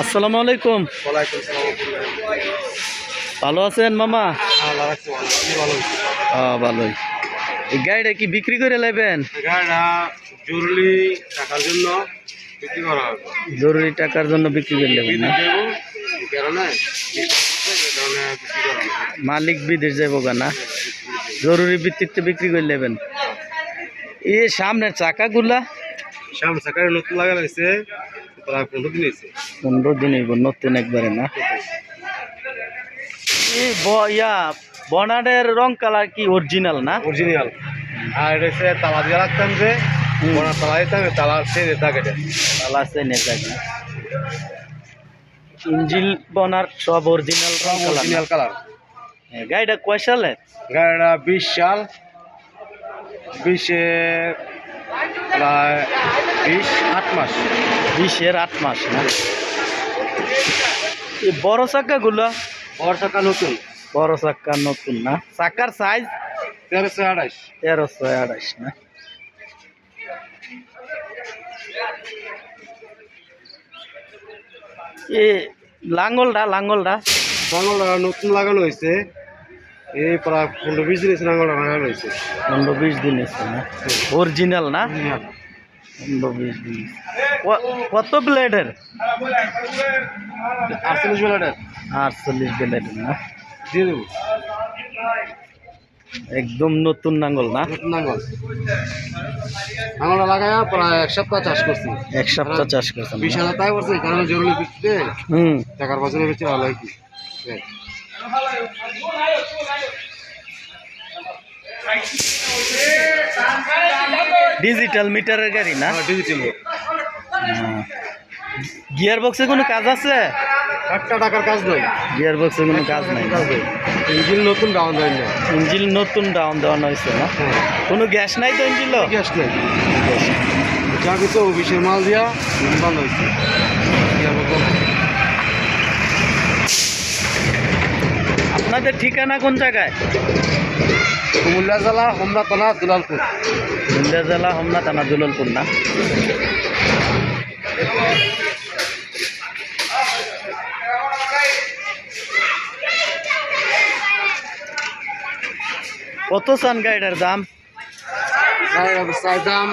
আসসালামু আলাইকুম। ভালো আছেন মামা? হ্যাঁ ভালোই। এই গাড়িটা কি বিক্রি করে নেবেন জরুরি টাকার জন্য জরুরি টাকার জন্য বিক্রি করে নেবেন মালিক বিদেশ যাব না? জরুরি ভিত্তিতে বিক্রি করে নেবেন এই সামনের চাকাগুলা? শাম সাকারে নতুন লাগা লাগছে। প্রায় পনেরো দিন হয়েছে। পনেরো দিন হইব নতুন একবারে না? এই ইয়া বনাডের রং কালার কি অরিজিনাল না? অরিজিনাল আর এটা হচ্ছে তালা দিয়ে রাখতাম যে। বড় তালা দিতাম তালা সে এটা। কালার আছে নেতা ইঞ্জিল বনার সব অরিজিনাল রং কালার অরিজিনাল কালার। গাড়িটা কয় সালে? গাড়িটা বিশ সাল। বিশে প্রায় বিশ আট মাস। বিশের আট মাস না? এই বড় চাকাগুলো বড় চাকা নতুন। বড় চাকা নতুন না? চাকার সাইজ তেরোশো আঠাইশ তেরোশো আড়াইশ না? এ লাঙ্গলটা লাঙ্গলটা? নাঙ্গলটা নতুন লাগানো হয়েছে। এই প্রায় পনেরো বিশ দিন এসে নাঙ্গলটা লাগানো হয়েছে। পনেরো বিশ দিন না? অরিজিনাল না? দিন ক- কত ব্লেডের? আটচল্লিশ বেলাটার আটচল্লিশ ব্লেডের না? দিয়ে দেবো। একদম নতুন নাঙ্গল না? নতুন নাঙ্গল। নাঙ্গলটা লাগাইয়া প্রায় এক সপ্তাহ চাষ করছি। এক সপ্তাহ চাষ করছেন বিশ হাজার তাই করছে কারণে জরুরি ভিত্তিতে হুম। টাকার বাজারে বেশি ভালো হয় কি? ডিজিটাল মিটারের গাড়ি না? ডিজিটাল গিয়ার বক্সে কোনো কাজ আছে? একটা টাকার কাজ নয় গিয়ার বক্সে কোনো কাজ নাই? ইঞ্জিন নতুন ডাউন দেয় না। ইঞ্জিল নতুন ডাউন দেওয়ানো হয়েছে না? কোনো গ্যাস নাই তো ইঞ্জিল গ্যাস নেই। যা কিছু অফিসের মাল দিয়া বন্ধ হয়েছে। আপনাদের ঠিকানা কোন জায়গায়? কুমিল্লা জেলা হোমনা থানা দুলালপুর। হুন্ডা জেলা হোমনা থানা দুললপুর না? কত চান গাড়িটার দাম? দাম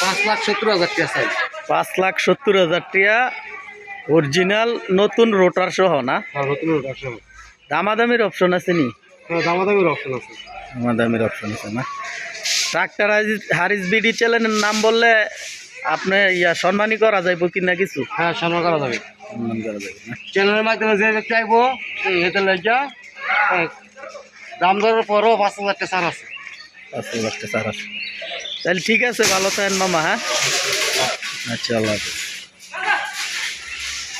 পাঁচ লাখ সত্তর হাজার টাকা চাই। পাঁচ লাখ সত্তর হাজার টিয়া অরিজিনাল নতুন রোটার সহ না? আর নতুন ব্যবসা দামাদামির অপশন আছে নি? হ্যাঁ দামাদামির অপশন আছে। দামাদামির অপশন আছে না? ট্রাক্টর হারিস বিডি চ্যানেলের নাম বললে আপনি ইয়া সম্মানই করা যাইব কি না কিছু? হ্যাঁ সামনে করা যাবে। সম্মান করা যাবে না? চ্যানেলের মাধ্যমে যে যে চাইব এতে লজ্জা দাম দরের পরও পাঁচ হাজার টাকা আছে। আচ্ছা আচ্ছা স্যার আছে। তাহলে ঠিক আছে ভালো থাকেন মামা হ্যাঁ? আচ্ছা আল্লাহ হাফেজ।